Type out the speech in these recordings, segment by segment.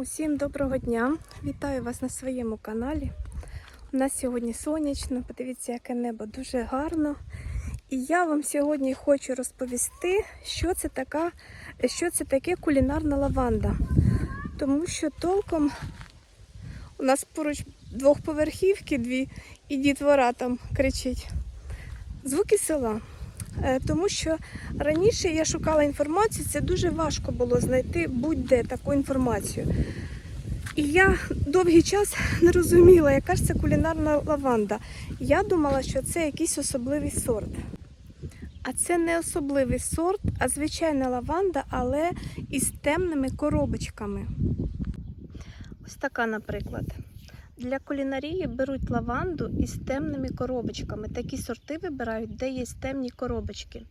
Усім доброго дня! Вітаю вас на своєму каналі. У нас сьогодні сонячно, подивіться, яке небо дуже гарно. І я вам сьогодні хочу розповісти, що це, така, що це таке кулінарна лаванда. Тому що толком у нас поруч двохповерхівки дві, і дітвора там кричить. Звуки села. Е, Тому що раніше я шукала інформацію, це дуже важко було знайти будь-де таку інформацію. І я довгий час не розуміла, яка ж це кулінарна лаванда. Я думала, що це якийсь особливий сорт. А це не особливий сорт, а звичайна лаванда, але із темними коробочками. Ось така, наприклад. Для кулінарії беруть лаванду із темними коробочками. Такі сорти вибирають, де є темні коробочки.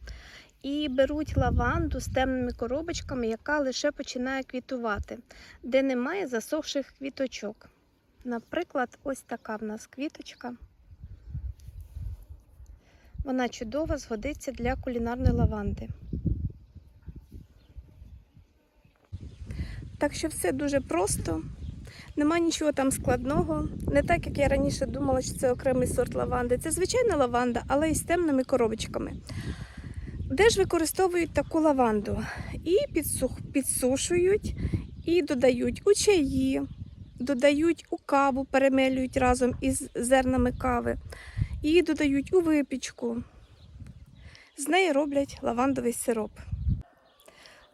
І беруть лаванду з темними коробочками, яка лише починає квітувати, де немає засохших квіточок. Наприклад, ось така в нас квіточка. Вона чудово згодиться для кулінарної лаванди. Так що все дуже просто. Нема нічого там складного. Не так, як я раніше думала, що це окремий сорт лаванди. Це звичайна лаванда, але із темними коробочками. Де ж використовують таку лаванду? І підсушують, і додають у чаї, додають у каву, перемелюють разом із зернами кави, і додають у випічку. З неї роблять лавандовий сироп.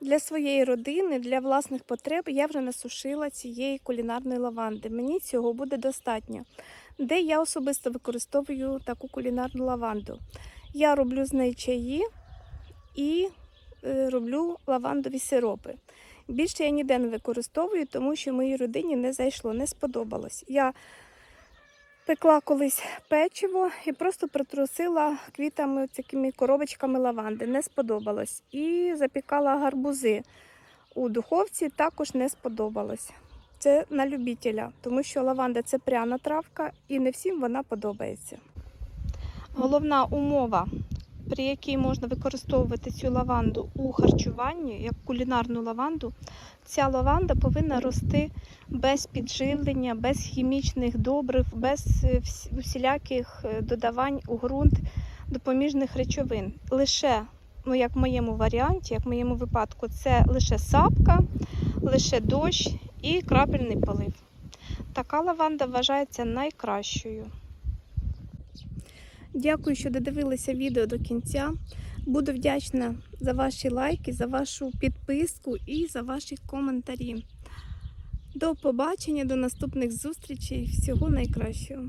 Для своєї родини, для власних потреб я вже насушила цієї кулінарної лаванди. Мені цього буде достатньо. Де я особисто використовую таку кулінарну лаванду. Я роблю з неї чаї і е, роблю лавандові сиропи. Більше я ніде не використовую, тому що моїй родині не зайшло, не сподобалось. Я пекла колись печиво і просто притрусила квітами, такими коробочками лаванди. Не сподобалось. І запікала гарбузи у духовці, також не сподобалось. Це на любителя, тому що лаванда це пряна травка і не всім вона подобається. Головна умова, при якій можна використовувати цю лаванду у харчуванні, як кулінарну лаванду, ця лаванда повинна рости без підживлення, без хімічних добрив, без е, усіляких е, додавань у ґрунт допоміжних речовин. Лише, ну як в моєму варіанті, як в моєму випадку, це лише сапка, лише дощ і крапельний полив. Така лаванда вважається найкращою. Дякую, що додивилися відео до кінця. Буду вдячна за ваші лайки, за вашу підписку і за ваші коментарі. До побачення, до наступних зустрічей. Всього найкращого.